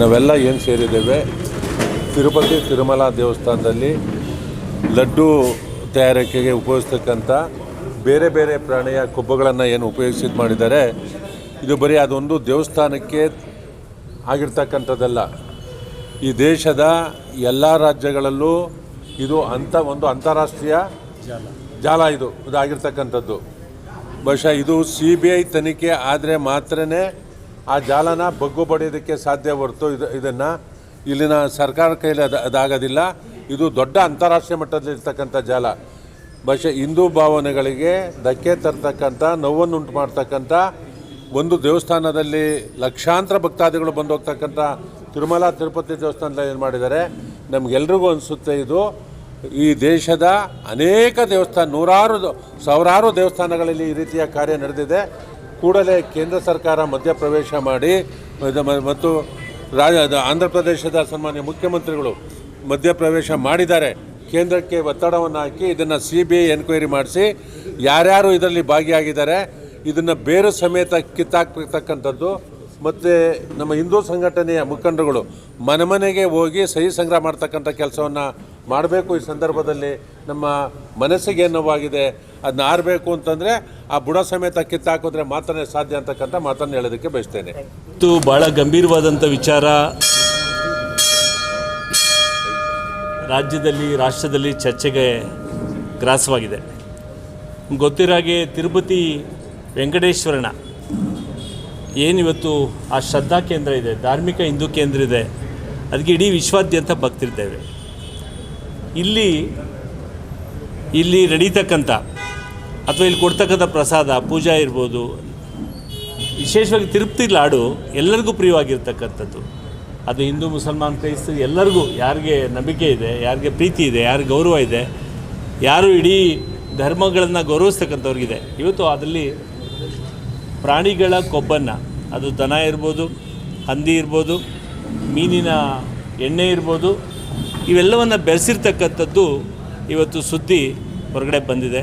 ನಾವೆಲ್ಲ ಏನು ಸೇರಿದ್ದೇವೆ? ತಿರುಪತಿ ತಿರುಮಲ ದೇವಸ್ಥಾನದಲ್ಲಿ ಲಡ್ಡು ತಯಾರಿಕೆಗೆ ಉಪಯೋಗಿಸ್ತಕ್ಕಂಥ ಬೇರೆ ಬೇರೆ ಪ್ರಾಣಿಯ ಕೊಬ್ಬುಗಳನ್ನು ಏನು ಉಪಯೋಗಿಸಿದ್ ಮಾಡಿದ್ದಾರೆ. ಇದು ಬರೀ ಅದೊಂದು ದೇವಸ್ಥಾನಕ್ಕೆ ಆಗಿರ್ತಕ್ಕಂಥದ್ದಲ್ಲ. ಈ ದೇಶದ ಎಲ್ಲ ರಾಜ್ಯಗಳಲ್ಲೂ ಇದು ಅಂಥ ಒಂದು ಅಂತಾರಾಷ್ಟ್ರೀಯ ಜಾಲ ಇದು ಇದಾಗಿರ್ತಕ್ಕಂಥದ್ದು ಬಹುಶಃ ಇದು ಸಿ ಬಿ ಐ ತನಿಖೆ ಆದರೆ ಮಾತ್ರನೇ ಆ ಜಾಲನ ಬಗ್ಗು ಬಡಿಯೋದಕ್ಕೆ ಸಾಧ್ಯ ಹೊರತು ಇದು, ಇದನ್ನು ಇಲ್ಲಿನ ಸರ್ಕಾರ ಕೈಲಿ ಅದು, ಅದಾಗೋದಿಲ್ಲ. ಇದು ದೊಡ್ಡ ಅಂತಾರಾಷ್ಟ್ರೀಯ ಮಟ್ಟದಲ್ಲಿರ್ತಕ್ಕಂಥ ಜಾಲ. ಬಹುಶಃ ಹಿಂದೂ ಭಾವನೆಗಳಿಗೆ ಧಕ್ಕೆ ತರ್ತಕ್ಕಂಥ ನೋವನ್ನುಂಟು ಮಾಡ್ತಕ್ಕಂಥ, ಒಂದು ದೇವಸ್ಥಾನದಲ್ಲಿ ಲಕ್ಷಾಂತರ ಭಕ್ತಾದಿಗಳು ಬಂದು ಹೋಗ್ತಕ್ಕಂಥ ತಿರುಮಲ, ತಿರುಪತಿ ದೇವಸ್ಥಾನದಲ್ಲಿ ಏನು ಮಾಡಿದ್ದಾರೆ? ನಮಗೆಲ್ರಿಗೂ ಅನಿಸುತ್ತೆ ಇದು. ಈ ದೇಶದ ಅನೇಕ ದೇವಸ್ಥಾನ, ನೂರಾರು ಸಾವಿರಾರು ದೇವಸ್ಥಾನಗಳಲ್ಲಿ ಈ ರೀತಿಯ ಕಾರ್ಯ ನಡೆದಿದೆ. ಕೂಡಲೇ ಕೇಂದ್ರ ಸರ್ಕಾರ ಮಧ್ಯಪ್ರವೇಶ ಮಾಡಿ ಮತ್ತು ರಾಜ ಆಂಧ್ರ ಪ್ರದೇಶದ ಸನ್ಮಾನ್ಯ ಮುಖ್ಯಮಂತ್ರಿಗಳು ಮಧ್ಯಪ್ರವೇಶ ಮಾಡಿದ್ದಾರೆ. ಕೇಂದ್ರಕ್ಕೆ ಒತ್ತಡವನ್ನು ಹಾಕಿ ಇದನ್ನು ಸಿ ಬಿ ಐ ಎನ್ಕ್ವೈರಿ ಮಾಡಿಸಿ, ಯಾರ್ಯಾರು ಇದರಲ್ಲಿ ಭಾಗಿಯಾಗಿದ್ದಾರೆ, ಇದನ್ನು ಬೇರು ಸಮೇತ ಕಿತ್ತಾಕ್ತಕ್ಕಂಥದ್ದು ಮತ್ತು ನಮ್ಮ ಹಿಂದೂ ಸಂಘಟನೆಯ ಮುಖಂಡರುಗಳು ಮನೆ ಮನೆಗೆ ಹೋಗಿ ಸಹಿ ಸಂಗ್ರಹ ಮಾಡ್ತಕ್ಕಂಥ ಕೆಲಸವನ್ನು ಮಾಡಬೇಕು ಈ ಸಂದರ್ಭದಲ್ಲಿ ನಮ್ಮ ಮನಸ್ಸಿಗೆ ನೋವಾಗಿದೆ ಅದನ್ನ ಆರಬೇಕು ಅಂತಂದರೆ ಆ ಬುಡ ಸಮೇತ ಕಿತ್ತಾಕಿದ್ರೆ ಮಾತನೇ ಸಾಧ್ಯ ಅಂತಕ್ಕಂಥ ಮಾತನ್ನು ಹೇಳೋದಕ್ಕೆ ಬಯಸ್ತೇನೆ. ಇದು ಭಾಳ ಗಂಭೀರವಾದಂಥ ವಿಚಾರ ರಾಜ್ಯದಲ್ಲಿ, ರಾಷ್ಟ್ರದಲ್ಲಿ ಚರ್ಚೆಗೆ ಗ್ರಾಸವಾಗಿದೆ. ಗೊತ್ತಿರಾಗೆ ತಿರುಪತಿ ವೆಂಕಟೇಶ್ವರನ ಏನಿವತ್ತು ಆ ಶ್ರದ್ಧಾ ಕೇಂದ್ರ ಇದೆ, ಧಾರ್ಮಿಕ ಹಿಂದೂ ಕೇಂದ್ರ ಇದೆ, ಅದಕ್ಕೆ ಇಡೀ ವಿಶ್ವಾದ್ಯಂತ ಭಕ್ತಿರ್ತೇವೆ ಇಲ್ಲಿ ಇಲ್ಲಿ ನಡೀತಕ್ಕಂಥ ಅಥವಾ ಇಲ್ಲಿ ಕೊಡ್ತಕ್ಕಂಥ ಪ್ರಸಾದ, ಪೂಜಾ ಇರ್ಬೋದು, ವಿಶೇಷವಾಗಿ ತಿರುಪ್ತಿ ಲಾಡು ಎಲ್ಲರಿಗೂ ಪ್ರಿಯವಾಗಿರ್ತಕ್ಕಂಥದ್ದು. ಅದು ಹಿಂದೂ, ಮುಸಲ್ಮಾನ್, ಕ್ರೈಸ್ತ, ಎಲ್ಲರಿಗೂ ಯಾರಿಗೆ ನಂಬಿಕೆ ಇದೆ, ಯಾರಿಗೆ ಪ್ರೀತಿ ಇದೆ, ಯಾರಿಗೆ ಗೌರವ ಇದೆ, ಯಾರು ಇಡೀ ಧರ್ಮಗಳನ್ನು ಗೌರವಿಸ್ತಕ್ಕಂಥವ್ರಿಗಿದೆ. ಇವತ್ತು ಅದರಲ್ಲಿ ಪ್ರಾಣಿಗಳ ಕೊಬ್ಬನ್ನು, ಅದು ದನ ಇರ್ಬೋದು, ಹಂದಿ ಇರ್ಬೋದು, ಮೀನಿನ ಎಣ್ಣೆ ಇರ್ಬೋದು ಇವೆಲ್ಲವನ್ನು ಬೆರೆಸಿರ್ತಕ್ಕಂಥದ್ದು ಇವತ್ತು ಸುದ್ದಿ ಹೊರಗಡೆ ಬಂದಿದೆ.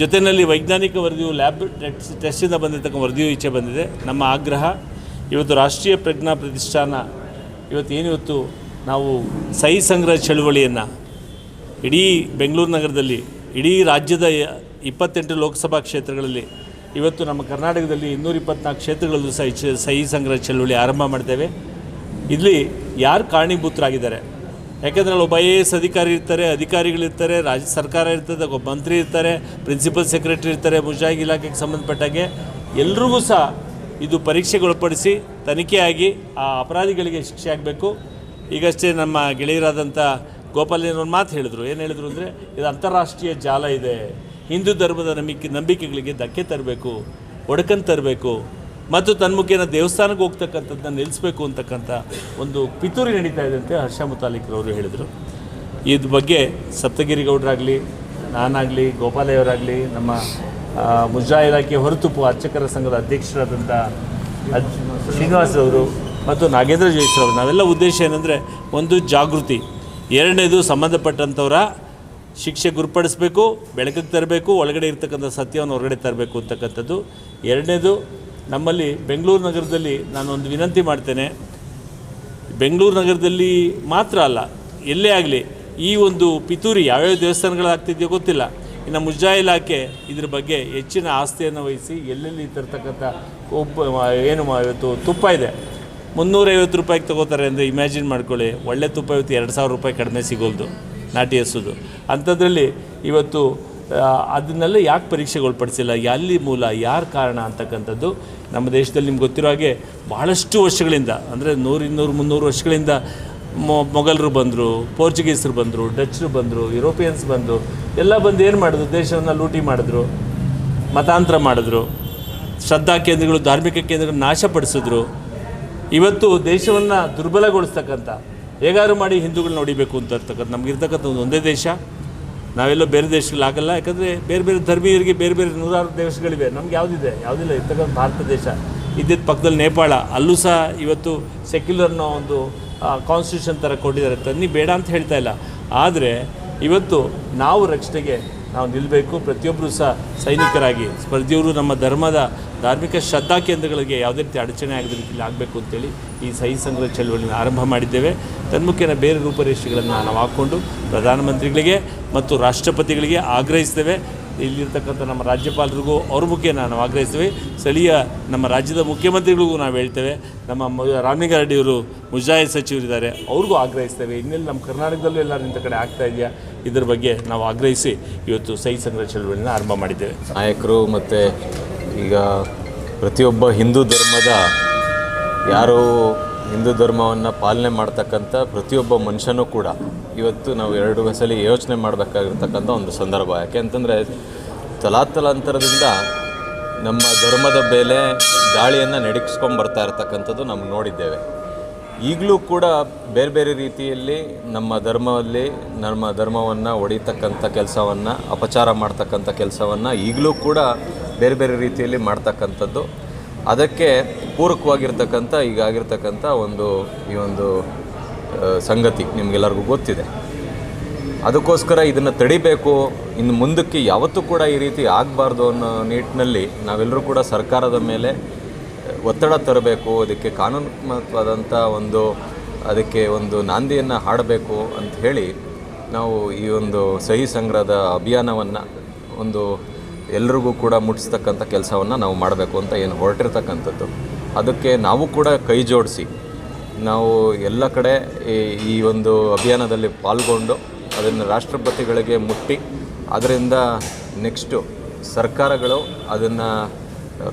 ಜೊತೆಯಲ್ಲಿ ವೈಜ್ಞಾನಿಕ ವರದಿಯು ಲ್ಯಾಬ್ ಟೆಸ್ಟ್, ಟೆಸ್ಟಿಂದ ಬಂದಿರತಕ್ಕಂಥ ವರದಿಯು ಈಚೆ ಬಂದಿದೆ. ನಮ್ಮ ಆಗ್ರಹ, ಇವತ್ತು ರಾಷ್ಟ್ರೀಯ ಪ್ರಜ್ಞಾ ಪ್ರತಿಷ್ಠಾನ, ಇವತ್ತು ಏನಿವತ್ತು ನಾವು ಸಹಿ ಸಂಗ್ರಹ ಚಳುವಳಿಯನ್ನು ಇಡೀ ಬೆಂಗಳೂರು ನಗರದಲ್ಲಿ, ಇಡೀ ರಾಜ್ಯದ ಇಪ್ಪತ್ತೆಂಟು ಲೋಕಸಭಾ ಕ್ಷೇತ್ರಗಳಲ್ಲಿ ಇವತ್ತು ನಮ್ಮ ಕರ್ನಾಟಕದಲ್ಲಿ ಇನ್ನೂರ ಇಪ್ಪತ್ನಾಲ್ಕು ಕ್ಷೇತ್ರಗಳಲ್ಲೂ ಸಹ ಸಹಿ ಸಂಗ್ರಹ ಚಳುವಳಿ ಆರಂಭ ಮಾಡ್ತೇವೆ. ಇಲ್ಲಿ ಯಾರು ಕಾರಣೀಭೂತರಾಗಿದ್ದಾರೆ? ಯಾಕೆಂದರೆ ಅಲ್ಲಿ ಒಬ್ಬ ಐ ಎ ಎಸ್ ಅಧಿಕಾರಿ ಇರ್ತಾರೆ ಅಧಿಕಾರಿಗಳಿರ್ತಾರೆ ರಾಜ್ಯ ಸರ್ಕಾರ ಇರ್ತದೆ, ಒಬ್ಬ ಮಂತ್ರಿ ಇರ್ತಾರೆ ಪ್ರಿನ್ಸಿಪಲ್ ಸೆಕ್ರೆಟರಿ ಇರ್ತಾರೆ ಮುಜಾಯಿ ಇಲಾಖೆಗೆ ಸಂಬಂಧಪಟ್ಟಾಗೆ ಎಲ್ರಿಗೂ ಸಹ ಇದು ಪರೀಕ್ಷೆಗೊಳಪಡಿಸಿ ತನಿಖೆಯಾಗಿ ಆ ಅಪರಾಧಿಗಳಿಗೆ ಶಿಕ್ಷೆ ಆಗಬೇಕು. ಈಗಷ್ಟೇ ನಮ್ಮ ಗೆಳೆಯರಾದಂಥ ಗೋಪಾಲಯ್ಯನವ್ರು ಮಾತು ಹೇಳಿದರು. ಏನು ಹೇಳಿದ್ರು ಅಂದರೆ, ಇದು ಅಂತಾರಾಷ್ಟ್ರೀಯ ಜಾಲ ಇದೆ. ಹಿಂದೂ ಧರ್ಮದ ನಂಬಿಕೆ ನಂಬಿಕೆಗಳಿಗೆ ಧಕ್ಕೆ ತರಬೇಕು, ಒಡಕನ್ ತರಬೇಕು. ಮತ್ತು ತನ್ಮುಖೇನ ದೇವಸ್ಥಾನಕ್ಕೆ ಹೋಗ್ತಕ್ಕಂಥದ್ದನ್ನ ನಿಲ್ಲಿಸಬೇಕು ಅಂತಕ್ಕಂಥ ಒಂದು ಪಿತೂರಿ ನಡೀತಾ ಇದೆ ಅಂತ ಹರ್ಷ ಮುತಾಲಿಕ್ರವರು ಹೇಳಿದರು. ಇದ್ರ ಬಗ್ಗೆ ಸಪ್ತಗಿರಿ ಗೌಡರಾಗಲಿ ನಾನಾಗಲಿ, ಗೋಪಾಲಯ್ಯವರಾಗಲಿ, ನಮ್ಮ ಮುಜಾ ಇಲಾಖೆ ಹೊರತುಪು ಅರ್ಚಕರ ಸಂಘದ ಅಧ್ಯಕ್ಷರಾದಂಥ ಶ್ರೀನಿವಾಸ್ ಅವರು ಮತ್ತು ನಾಗೇಂದ್ರ ಜೋಯಿಸ್ರವರು, ನಾವೆಲ್ಲ ಉದ್ದೇಶ ಏನಂದರೆ ಒಂದು ಜಾಗೃತಿ. ಎರಡನೇದು ಸಂಬಂಧಪಟ್ಟಂಥವರ ಶಿಕ್ಷೆ ಗುರುಪಡಿಸಬೇಕು, ಬೆಳಕಿಗೆ ತರಬೇಕು, ಒಳಗಡೆ ಇರ್ತಕ್ಕಂಥ ಸತ್ಯವನ್ನು ಹೊರಗಡೆ ತರಬೇಕು ಅಂತಕ್ಕಂಥದ್ದು. ಎರಡನೇದು ನಮ್ಮಲ್ಲಿ ಬೆಂಗಳೂರು ನಗರದಲ್ಲಿ ನಾನು ಒಂದು ವಿನಂತಿ ಮಾಡ್ತೇನೆ. ಬೆಂಗಳೂರು ನಗರದಲ್ಲಿ ಮಾತ್ರ ಅಲ್ಲ, ಎಲ್ಲೇ ಆಗಲಿ, ಈ ಒಂದು ಪಿತೂರಿ ಯಾವ್ಯಾವ ದೇವಸ್ಥಾನಗಳಾಗ್ತಿದೆಯೋ ಗೊತ್ತಿಲ್ಲ. ಇನ್ನು ಮುಜಾ ಇಲಾಖೆ ಇದ್ರ ಬಗ್ಗೆ ಹೆಚ್ಚಿನ ಆಸ್ತಿಯನ್ನು ವಹಿಸಿ ಎಲ್ಲೆಲ್ಲಿ ತರ್ತಕ್ಕಂಥ ಒಬ್ಬ ಏನು ಇವತ್ತು ತುಪ್ಪ ಇದೆ. ಮುನ್ನೂರೈವತ್ತು ರೂಪಾಯಿಗೆ ತಗೋತಾರೆ ಅಂದರೆ ಇಮ್ಯಾಜಿನ್ ಮಾಡ್ಕೊಳ್ಳಿ, ಒಳ್ಳೆ ತುಪ್ಪ ಇವತ್ತು ಎರಡು ಸಾವಿರ ರೂಪಾಯಿ ಕಡಿಮೆ ಸಿಗೋದು ನಾಟಿ ಹಸೋದು ಅಂಥದ್ರಲ್ಲಿ ಇವತ್ತು ಅದನ್ನೆಲ್ಲ ಯಾಕೆ ಪರೀಕ್ಷೆಗೆ ಒಳಪಡಿಸಿಲ್ಲ ಎಲ್ಲಿ ಮೂಲ, ಯಾರು ಕಾರಣ ಅಂತಕ್ಕಂಥದ್ದು ನಮ್ಮ ದೇಶದಲ್ಲಿ ನಿಮ್ಗೆ ಗೊತ್ತಿರೋ ಹಾಗೆ ಭಾಳಷ್ಟು ವರ್ಷಗಳಿಂದ, ಅಂದರೆ ನೂರು ಇನ್ನೂರು ಮುನ್ನೂರು ವರ್ಷಗಳಿಂದ ಮೊಘಲರು ಬಂದರು, ಪೋರ್ಚುಗೀಸರು ಬಂದರು, ಡಚ್ರು ಬಂದರು, ಯುರೋಪಿಯನ್ಸ್ ಬಂದರು, ಎಲ್ಲ ಬಂದು ಏನು ಮಾಡಿದ್ರು? ದೇಶವನ್ನು ಲೂಟಿ ಮಾಡಿದ್ರು, ಮತಾಂತರ ಮಾಡಿದ್ರು, ಶ್ರದ್ಧಾ ಕೇಂದ್ರಗಳು, ಧಾರ್ಮಿಕ ಕೇಂದ್ರಗಳು ನಾಶಪಡಿಸಿದ್ರು. ಇವತ್ತು ದೇಶವನ್ನು ದುರ್ಬಲಗೊಳಿಸ್ತಕ್ಕಂಥ, ಹೇಗಾದ್ರು ಮಾಡಿ ಹಿಂದೂಗಳನ್ನ ನೋಡಿಬೇಕು ಅಂತ ಇರ್ತಕ್ಕಂಥ ನಮಗಿರ್ತಕ್ಕಂಥ ಒಂದು ಒಂದೇ ದೇಶ. ನಾವೆಲ್ಲೋ ಬೇರೆ ದೇಶಗಳು ಆಗಲ್ಲ, ಯಾಕಂದರೆ ಬೇರೆ ಬೇರೆ ಧರ್ಮೀಯರಿಗೆ ಬೇರೆ ಬೇರೆ ನೂರಾರು ದೇಶಗಳಿವೆ. ನಮ್ಗೆ ಯಾವುದಿದೆ? ಯಾವುದಿಲ್ಲ, ಇರ್ತಕ್ಕಂಥ ಭಾರತ ದೇಶ. ಇದ್ದಿದ್ದ ಪಕ್ಕದಲ್ಲಿ ನೇಪಾಳ. ಅಲ್ಲೂ ಸಹ ಇವತ್ತು ಸೆಕ್ಯುಲರ್ನ ಒಂದು ಕಾನ್ಸ್ಟಿಟ್ಯೂಷನ್ ಥರ ಕೊಟ್ಟಿದ್ದಾರೆ. ತನ್ನಿ ಬೇಡ ಅಂತ ಹೇಳ್ತಾ ಇಲ್ಲ. ಆದರೆ ಇವತ್ತು ನಾವು ರಕ್ಷಣೆಗೆ ನಾವು ನಿಲ್ಲಬೇಕು ಪ್ರತಿಯೊಬ್ಬರೂ ಸಹ ಸೈನಿಕರಾಗಿ. ಸ್ಪರ್ಧಿಯವರು ನಮ್ಮ ಧರ್ಮದ ಧಾರ್ಮಿಕ ಶ್ರದ್ಧಾ ಕೇಂದ್ರಗಳಿಗೆ ಯಾವುದೇ ರೀತಿ ಅಡಚಣೆ ಆಗದ ರೀತಿಯಲ್ಲಿ ಆಗಬೇಕು ಅಂತೇಳಿ ಈ ಸಹಿ ಸಂಗ್ರಹ ಚಳವಳಿಯನ್ನು ಆರಂಭ ಮಾಡಿದ್ದೇವೆ. ತನ್ಮುಖೇನ ಬೇರೆ ರೂಪರೇಷೆಗಳನ್ನು ನಾವು ಹಾಕ್ಕೊಂಡು ಪ್ರಧಾನಮಂತ್ರಿಗಳಿಗೆ ಮತ್ತು ರಾಷ್ಟ್ರಪತಿಗಳಿಗೆ ಆಗ್ರಹಿಸ್ತೇವೆ ಇಲ್ಲಿರ್ತಕ್ಕಂಥ ನಮ್ಮ ರಾಜ್ಯಪಾಲರಿಗೂ ಅವ್ರ ಮುಖೇನ ನಾವು ಆಗ್ರಹಿಸ್ತೇವೆ ಸ್ಥಳೀಯ ನಮ್ಮ ರಾಜ್ಯದ ಮುಖ್ಯಮಂತ್ರಿಗಳಿಗೂ ನಾವು ಹೇಳ್ತೇವೆ. ನಮ್ಮ ರಾಮಲಿಂಗಾರೆಡ್ಡಿಯವರು ಮುಜಾಯಿ ಸಚಿವರಿದ್ದಾರೆ, ಅವ್ರಿಗೂ ಆಗ್ರಹಿಸ್ತೇವೆ ಇನ್ನೆಲ್ಲಿ ನಮ್ಮ ಕರ್ನಾಟಕದಲ್ಲೂ ಎಲ್ಲರೂ ಇಂಥ ಕಡೆ ಆಗ್ತಾ ಇದೆಯಾ? ಇದ್ರ ಬಗ್ಗೆ ನಾವು ಆಗ್ರಹಿಸಿ ಇವತ್ತು ಸಹಿ ಸಂಗ್ರಹ ಚಳವಳಿಯನ್ನು ಆರಂಭ ಮಾಡಿದ್ದೇವೆ. ನಾಯಕರು ಮತ್ತು ಈಗ ಪ್ರತಿಯೊಬ್ಬ ಹಿಂದೂ ಧರ್ಮದ ಯಾರು ಹಿಂದೂ ಧರ್ಮವನ್ನು ಪಾಲನೆ ಮಾಡ್ತಕ್ಕಂಥ ಪ್ರತಿಯೊಬ್ಬ ಮನುಷ್ಯನೂ ಕೂಡ ಇವತ್ತು ನಾವು ಎರಡು ಸಲ ಯೋಚನೆ ಮಾಡಬೇಕಾಗಿರ್ತಕ್ಕಂಥ ಒಂದು ಸಂದರ್ಭ. ಯಾಕೆ ಅಂತಂದರೆ ತಲಾತಲಾಂತರದಿಂದ ನಮ್ಮ ಧರ್ಮದ ಮೇಲೆ ದಾಳಿಯನ್ನು ನಡೆಸ್ಕೊಂಡು ಬರ್ತಾ ಇರತಕ್ಕಂಥದ್ದು ನಾವು ನೋಡಿದ್ದೇವೆ. ಈಗಲೂ ಕೂಡ ಬೇರೆ ಬೇರೆ ರೀತಿಯಲ್ಲಿ ನಮ್ಮ ಧರ್ಮದಲ್ಲಿ ನಮ್ಮ ಧರ್ಮವನ್ನು ಒಡಿತಕ್ಕಂಥ ಕೆಲಸವನ್ನು, ಅಪಚಾರ ಮಾಡ್ತಕ್ಕಂಥ ಕೆಲಸವನ್ನು ಈಗಲೂ ಕೂಡ ಬೇರೆ ಬೇರೆ ರೀತಿಯಲ್ಲಿ ಮಾಡ್ತಕ್ಕಂಥದ್ದು. ಅದಕ್ಕೆ ಪೂರಕವಾಗಿರ್ತಕ್ಕಂಥ ಈಗ ಆಗಿರ್ತಕ್ಕಂಥ ಒಂದು, ಈ ಒಂದು ಸಂಗತಿ ನಿಮಗೆಲ್ಲರಿಗೂ ಗೊತ್ತಿದೆ. ಅದಕ್ಕೋಸ್ಕರ ಇದನ್ನು ತಡಿಬೇಕು. ಇನ್ನು ಮುಂದಕ್ಕೆ ಯಾವತ್ತೂ ಕೂಡ ಈ ರೀತಿ ಆಗಬಾರ್ದು ಅನ್ನೋ ನಿಟ್ಟಿನಲ್ಲಿ ನಾವೆಲ್ಲರೂ ಕೂಡ ಸರ್ಕಾರದ ಮೇಲೆ ಒತ್ತಡ ತರಬೇಕು. ಅದಕ್ಕೆ ಕಾನೂನಾತ್ಮಕವಾದಂಥ ಒಂದು, ಅದಕ್ಕೆ ಒಂದು ನಾಂದಿಯನ್ನು ಹಾಡಬೇಕು ಅಂತ ಹೇಳಿ ನಾವು ಈ ಒಂದು ಸಹಿ ಸಂಗ್ರಹದ ಅಭಿಯಾನವನ್ನು ಒಂದು ಎಲ್ರಿಗೂ ಕೂಡ ಮುಟ್ಟಿಸ್ತಕ್ಕಂಥ ಕೆಲಸವನ್ನು ನಾವು ಮಾಡಬೇಕು ಅಂತ ಏನು ಹೊರಟಿರ್ತಕ್ಕಂಥದ್ದು. ಅದಕ್ಕೆ ನಾವು ಕೂಡ ಕೈ ಜೋಡಿಸಿ, ನಾವು ಎಲ್ಲ ಕಡೆ ಈ- ಒಂದು ಅಭಿಯಾನದಲ್ಲಿ ಪಾಲ್ಗೊಂಡು ಅದನ್ನು ರಾಷ್ಟ್ರಪತಿಗಳಿಗೆ ಮುಟ್ಟಿ, ಅದರಿಂದ ನೆಕ್ಸ್ಟು ಸರ್ಕಾರಗಳು ಅದನ್ನು,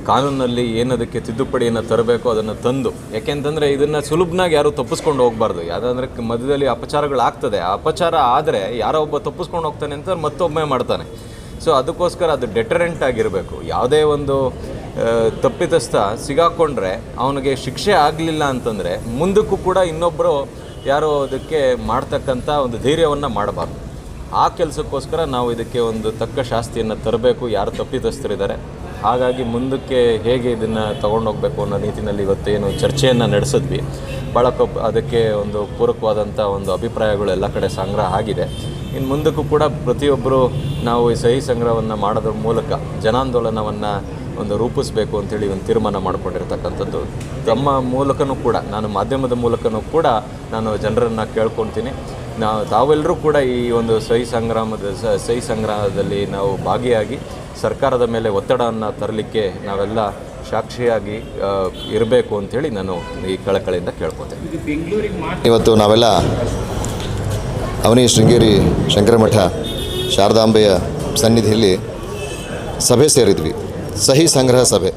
ಕಾನೂನಲ್ಲಿ ಏನದಕ್ಕೆ ತಿದ್ದುಪಡಿಯನ್ನು ತರಬೇಕು ಅದನ್ನು ತಂದು, ಯಾಕೆಂತಂದರೆ ಇದನ್ನು ಸುಲಭನಾಗಿ ಯಾರು ತಪ್ಪಿಸ್ಕೊಂಡು ಹೋಗಬಾರ್ದು. ಯಾವುದಂದ್ರೆ ಮಧ್ಯದಲ್ಲಿ ಅಪಚಾರಗಳಾಗ್ತದೆ. ಆ ಅಪಚಾರ ಆದರೆ ಯಾರೋ ಒಬ್ಬ ತಪ್ಪಿಸ್ಕೊಂಡು ಹೋಗ್ತಾನೆ ಅಂತ ಮತ್ತೊಮ್ಮೆ ಮಾಡ್ತಾನೆ. ಸೊ ಅದಕ್ಕೋಸ್ಕರ ಅದು ಡೆಟರೆಂಟ್ ಆಗಿರಬೇಕು. ಯಾವುದೇ ಒಂದು ತಪ್ಪಿತಸ್ಥ ಸಿಗಾಕೊಂಡ್ರೆ ಅವನಿಗೆ ಶಿಕ್ಷೆ ಆಗಲಿಲ್ಲ ಅಂತಂದರೆ ಮುಂದಕ್ಕೂ ಕೂಡ ಇನ್ನೊಬ್ಬರು ಯಾರೋ ಅದಕ್ಕೆ ಮಾಡ್ತಕ್ಕಂಥ ಒಂದು ಧೈರ್ಯವನ್ನು ಮಾಡಬಾರ್ದು. ಆ ಕೆಲಸಕ್ಕೋಸ್ಕರ ನಾವು ಇದಕ್ಕೆ ಒಂದು ತಕ್ಕ ಶಾಸ್ತಿಯನ್ನು ತರಬೇಕು. ಯಾರು ತಪ್ಪಿತಸ್ಥರಿದ್ದಾರೆ. ಹಾಗಾಗಿ ಮುಂದಕ್ಕೆ ಹೇಗೆ ಇದನ್ನು ಹೋಗಬೇಕು ಅನ್ನೋ ನಿಟ್ಟಿನಲ್ಲಿ ಇವತ್ತೇನು ಚರ್ಚೆಯನ್ನು ನಡೆಸಿದ್ವಿ. ಭಾಳ ಅದಕ್ಕೆ ಒಂದು ಪೂರಕವಾದಂಥ ಒಂದು ಅಭಿಪ್ರಾಯಗಳು ಎಲ್ಲ ಕಡೆ ಸಂಗ್ರಹ ಆಗಿದೆ. ಇನ್ನು ಮುಂದಕ್ಕೂ ಕೂಡ ಪ್ರತಿಯೊಬ್ಬರು ನಾವು ಈ ಸಹಿ ಸಂಗ್ರಹವನ್ನು ಮಾಡೋದ್ರ ಮೂಲಕ ಜನಾಂದೋಲನವನ್ನು ಒಂದು ರೂಪಿಸಬೇಕು ಅಂತೇಳಿ ಒಂದು ತೀರ್ಮಾನ ಮಾಡಿಕೊಂಡಿರ್ತಕ್ಕಂಥದ್ದು. ತಮ್ಮ ಮೂಲಕನೂ ಕೂಡ, ನಾನು ಮಾಧ್ಯಮದ ಮೂಲಕನೂ ಕೂಡ ನಾನು ಜನರನ್ನು ಕೇಳ್ಕೊತೀನಿ. ನಾವು ತಾವೆಲ್ಲರೂ ಕೂಡ ಈ ಒಂದು ಸಹಿ ಸಂಗ್ರಾಮದ ಸಹಿ ಸಂಗ್ರಹದಲ್ಲಿ ನಾವು ಭಾಗಿಯಾಗಿ ಸರ್ಕಾರದ ಮೇಲೆ ಒತ್ತಡವನ್ನು ತರಲಿಕ್ಕೆ ನಾವೆಲ್ಲ ಸಾಕ್ಷಿಯಾಗಿ ಇರಬೇಕು ಅಂಥೇಳಿ ನಾನು ಈ ಕಳಕಳಿಯಿಂದ ಕೇಳ್ಕೊತೇನೆ. ಇವತ್ತು ನಾವೆಲ್ಲ ಅವನಿ ಶೃಂಗೇರಿ ಶಂಕರಮಠ ಶಾರದಾಂಬೆಯ ಸನ್ನಿಧಿಯಲ್ಲಿ ಸಭೆ ಸೇರಿದ್ವಿ. ಸಹಿ ಸಂಗ್ರಹ ಸಭೆ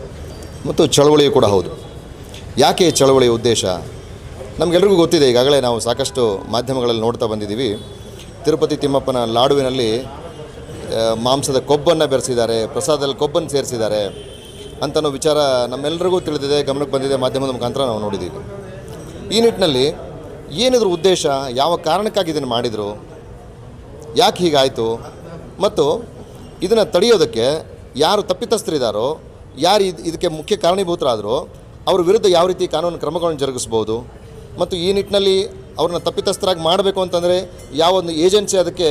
ಮತ್ತು ಚಳವಳಿಯು ಕೂಡ ಹೌದು. ಯಾಕೆ ಈ ಚಳವಳಿಯ ಉದ್ದೇಶ? ನಮಗೆಲ್ರಿಗೂ ಗೊತ್ತಿದೆ ಈಗಾಗಲೇ ನಾವು ಸಾಕಷ್ಟು ಮಾಧ್ಯಮಗಳಲ್ಲಿ ನೋಡ್ತಾ ಬಂದಿದ್ದೀವಿ. ತಿರುಪತಿ ತಿಮ್ಮಪ್ಪನ ಲಾಡುವಿನಲ್ಲಿ ಮಾಂಸದ ಕೊಬ್ಬನ್ನು ಬೆರೆಸಿದ್ದಾರೆ ಪ್ರಸಾದದಲ್ಲಿ ಕೊಬ್ಬನ್ನು ಸೇರಿಸಿದ್ದಾರೆ ಅಂತನೋ ವಿಚಾರ ನಮ್ಮೆಲ್ಲರಿಗೂ ತಿಳಿದಿದೆ, ಗಮನಕ್ಕೆ ಬಂದಿದೆ, ಮಾಧ್ಯಮದ ಮುಖಾಂತರ ನಾವು ನೋಡಿದ್ದೀವಿ. ಈ ನಿಟ್ಟಿನಲ್ಲಿ ಏನಿದ್ರ ಉದ್ದೇಶ, ಯಾವ ಕಾರಣಕ್ಕಾಗಿ ಇದನ್ನು ಮಾಡಿದರು, ಯಾಕೆ ಹೀಗಾಯಿತು, ಮತ್ತು ಇದನ್ನು ತಡೆಯೋದಕ್ಕೆ ಯಾರು ತಪ್ಪಿತಸ್ಥರಿದ್ದಾರೋ ಯಾರು ಇದು, ಇದಕ್ಕೆ ಮುಖ್ಯ ಕಾರಣೀಭೂತರಾದರೂ, ಅವ್ರ ವಿರುದ್ಧ ಯಾವ ರೀತಿ ಕಾನೂನು ಕ್ರಮಗಳನ್ನು ಜರುಗಿಸ್ಬೋದು, ಮತ್ತು ಈ ನಿಟ್ಟಿನಲ್ಲಿ ಅವ್ರನ್ನ ತಪ್ಪಿತಸ್ಥರಾಗಿ ಮಾಡಬೇಕು ಅಂತಂದರೆ ಯಾವ ಒಂದು ಏಜೆನ್ಸಿ ಅದಕ್ಕೆ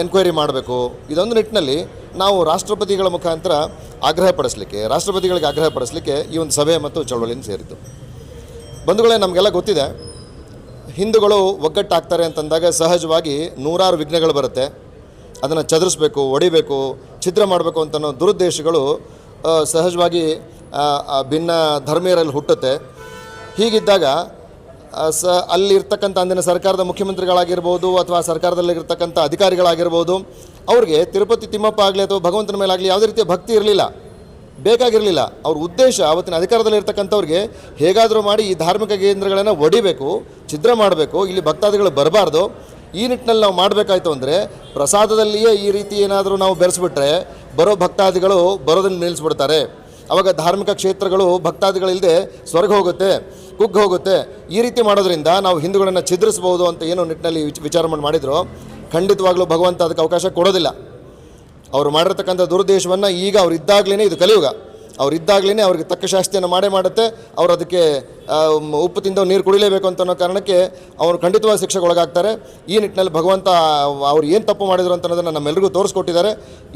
ಎನ್ಕ್ವೈರಿ ಮಾಡಬೇಕು. ಇದೊಂದು ನಿಟ್ಟಿನಲ್ಲಿ ನಾವು ರಾಷ್ಟ್ರಪತಿಗಳ ಮುಖಾಂತರ ಆಗ್ರಹ ಪಡಿಸಲಿಕ್ಕೆ, ರಾಷ್ಟ್ರಪತಿಗಳಿಗೆ ಆಗ್ರಹ ಪಡಿಸಲಿಕ್ಕೆ ಈ ಒಂದು ಸಭೆ ಮತ್ತು ಚಳವಳಿಯನ್ನು ಸೇರಿತು ಬಂಧುಗಳೇ, ನಮಗೆಲ್ಲ ಗೊತ್ತಿದೆ, ಹಿಂದೂಗಳು ಒಗ್ಗಟ್ಟಾಗ್ತಾರೆ ಅಂತಂದಾಗ ಸಹಜವಾಗಿ ನೂರಾರು ವಿಘ್ನಗಳು ಬರುತ್ತೆ. ಅದನ್ನು ಚದುರಿಸ್ಬೇಕು, ಒಡಿಬೇಕು, ಛಿದ್ರ ಮಾಡಬೇಕು ಅಂತನೋ ದುರುದ್ದೇಶಗಳು ಸಹಜವಾಗಿ ಭಿನ್ನ ಧರ್ಮೀಯರಲ್ಲಿ ಹುಟ್ಟುತ್ತೆ. ಹೀಗಿದ್ದಾಗ ಸ, ಅಲ್ಲಿರ್ತಕ್ಕಂಥ ಅಂದಿನ ಸರ್ಕಾರದ ಮುಖ್ಯಮಂತ್ರಿಗಳಾಗಿರ್ಬೋದು ಅಥವಾ ಸರ್ಕಾರದಲ್ಲಿರ್ತಕ್ಕಂಥ ಅಧಿಕಾರಿಗಳಾಗಿರ್ಬೋದು, ಅವ್ರಿಗೆ ತಿರುಪತಿ ತಿಮ್ಮಪ್ಪ ಆಗಲಿ ಅಥವಾ ಭಗವಂತನ ಮೇಲಾಗಲಿ ಯಾವುದೇ ರೀತಿಯ ಭಕ್ತಿ ಇರಲಿಲ್ಲ, ಬೇಕಾಗಿರಲಿಲ್ಲ. ಅವ್ರ ಉದ್ದೇಶ ಅವತ್ತಿನ ಅಧಿಕಾರದಲ್ಲಿರ್ತಕ್ಕಂಥವ್ರಿಗೆ ಹೇಗಾದರೂ ಮಾಡಿ ಈ ಧಾರ್ಮಿಕ ಕೇಂದ್ರಗಳನ್ನು ಒಡಿಬೇಕು, ಛಿದ್ರ ಮಾಡಬೇಕು, ಇಲ್ಲಿ ಭಕ್ತಾದಿಗಳು ಬರಬಾರ್ದು. ಈ ನಿಟ್ಟಿನಲ್ಲಿ ನಾವು ಮಾಡಬೇಕಾಯ್ತು ಅಂದರೆ ಪ್ರಸಾದದಲ್ಲಿಯೇ ಈ ರೀತಿ ಏನಾದರೂ ನಾವು ಬೆರೆಸ್ಬಿಟ್ರೆ ಬರೋ ಭಕ್ತಾದಿಗಳು ಬರೋದನ್ನು ನಿಲ್ಲಿಸ್ಬಿಡ್ತಾರೆ. ಅವಾಗ ಧಾರ್ಮಿಕ ಕ್ಷೇತ್ರಗಳು ಭಕ್ತಾದಿಗಳಿಲ್ಲದೆ ಸ್ವರ್ಗ ಹೋಗುತ್ತೆ, ಕುಗ್ಗ ಹೋಗುತ್ತೆ. ಈ ರೀತಿ ಮಾಡೋದ್ರಿಂದ ನಾವು ಹಿಂದೂಗಳನ್ನು ಛಿದ್ರಿಸ್ಬೋದು ಅಂತ ಏನು ನಿಟ್ಟಿನಲ್ಲಿ ವಿಚ- ವಿಚಾರ ಮಾಡಿ ಮಾಡಿದ್ರು. ಖಂಡಿತವಾಗ್ಲೂ ಭಗವಂತ ಅದಕ್ಕೆ ಅವಕಾಶ ಕೊಡೋದಿಲ್ಲ. ಅವರು ಮಾಡಿರ್ತಕ್ಕಂಥ ದುರುದ್ದೇಶವನ್ನು ಈಗ ಅವ್ರು ಇದ್ದಾಗಲೇ ಇದು ಕಲಿಯುಗ. ಅವ್ರು ಇದ್ದಾಗಲೇ ಅವ್ರಿಗೆ ತಕ್ಕ ಶಾಸ್ತಿಯನ್ನು ಮಾಡೇ ಮಾಡುತ್ತೆ. ಅವರು ಅದಕ್ಕೆ ಉಪ್ಪು ತಿಂದವು ನೀರು ಕುಡಿಲೇಬೇಕು ಅಂತ ಅನ್ನೋ ಕಾರಣಕ್ಕೆ ಅವರು ಖಂಡಿತವಾಗಿ ಶಿಕ್ಷೆಗೆ ಒಳಗಾಗ್ತಾರೆ ಈ ನಿಟ್ಟಿನಲ್ಲಿ ಭಗವಂತ ಅವ್ರು ಏನು ತಪ್ಪು ಮಾಡಿದ್ರು ಅಂತ ಅನ್ನೋದನ್ನು ನಮ್ಮೆಲ್ಲರಿಗೂ ತೋರಿಸ್ಕೊಟ್ಟಿದ್ದಾರೆ.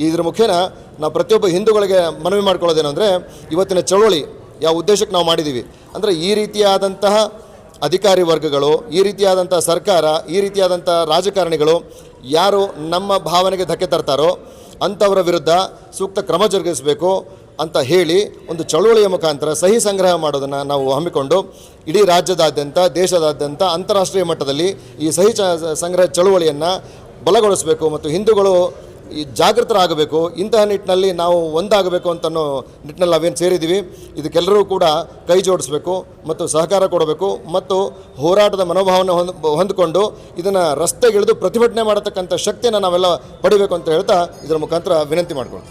ಇದ್ರ ಮುಖೇನ ನಾವು ಪ್ರತಿಯೊಬ್ಬ ಹಿಂದೂಗಳಿಗೆ ಮನವಿ ಮಾಡ್ಕೊಳ್ಳೋದೇನೆಂದರೆ ಇವತ್ತಿನ ಚಳುವಳಿ ಯಾವ ಉದ್ದೇಶಕ್ಕೆ ನಾವು ಮಾಡಿದ್ದೀವಿ ಅಂದರೆ ಈ ರೀತಿಯಾದಂತಹ ಅಧಿಕಾರಿ ವರ್ಗಗಳು, ಈ ರೀತಿಯಾದಂಥ ಸರ್ಕಾರ, ಈ ರೀತಿಯಾದಂಥ ರಾಜಕಾರಣಿಗಳು ಯಾರು ನಮ್ಮ ಭಾವನೆಗೆ ಧಕ್ಕೆ ತರ್ತಾರೋ ಅಂಥವರ ವಿರುದ್ಧ ಸೂಕ್ತ ಕ್ರಮ ಜರುಗಿಸಬೇಕು. ಅಂತ ಹೇಳಿ ಒಂದು ಚಳುವಳಿಯ ಮುಖಾಂತರ ಸಹಿ ಸಂಗ್ರಹ ಮಾಡೋದನ್ನು ನಾವು ಹಮ್ಮಿಕೊಂಡು ಇಡೀ ರಾಜ್ಯದಾದ್ಯಂತ, ದೇಶದಾದ್ಯಂತ, ಅಂತಾರಾಷ್ಟ್ರೀಯ ಮಟ್ಟದಲ್ಲಿ ಈ ಸಹಿ ಸಂಗ್ರಹ ಚಳುವಳಿಯನ್ನು ಬಲಗೊಳಿಸಬೇಕು ಮತ್ತು ಹಿಂದೂಗಳು ಈ ಜಾಗೃತರಾಗಬೇಕು. ಇಂತಹ ನಿಟ್ಟಿನಲ್ಲಿ ನಾವು ಒಂದಾಗಬೇಕು ಅಂತನೋ ನಿಟ್ಟಿನಲ್ಲಿ ನಾವೇನು ಸೇರಿದ್ದೀವಿ. ಇದಕ್ಕೆಲ್ಲರೂ ಕೂಡ ಕೈ ಜೋಡಿಸಬೇಕು ಮತ್ತು ಸಹಕಾರ ಕೊಡಬೇಕು ಮತ್ತು ಹೋರಾಟದ ಮನೋಭಾವನೆ ಹೊಂದ್, ಹೊಂದಿಕೊಂಡು ಇದನ್ನು ರಸ್ತೆಗಿಳಿದು ಪ್ರತಿಭಟನೆ ಮಾಡತಕ್ಕಂಥ ಶಕ್ತಿಯನ್ನು ನಾವೆಲ್ಲ ಪಡಿಬೇಕು ಅಂತ ಹೇಳ್ತಾ ಇದರ ಮುಖಾಂತರ ವಿನಂತಿ ಮಾಡ್ಕೊಳ್ತೀವಿ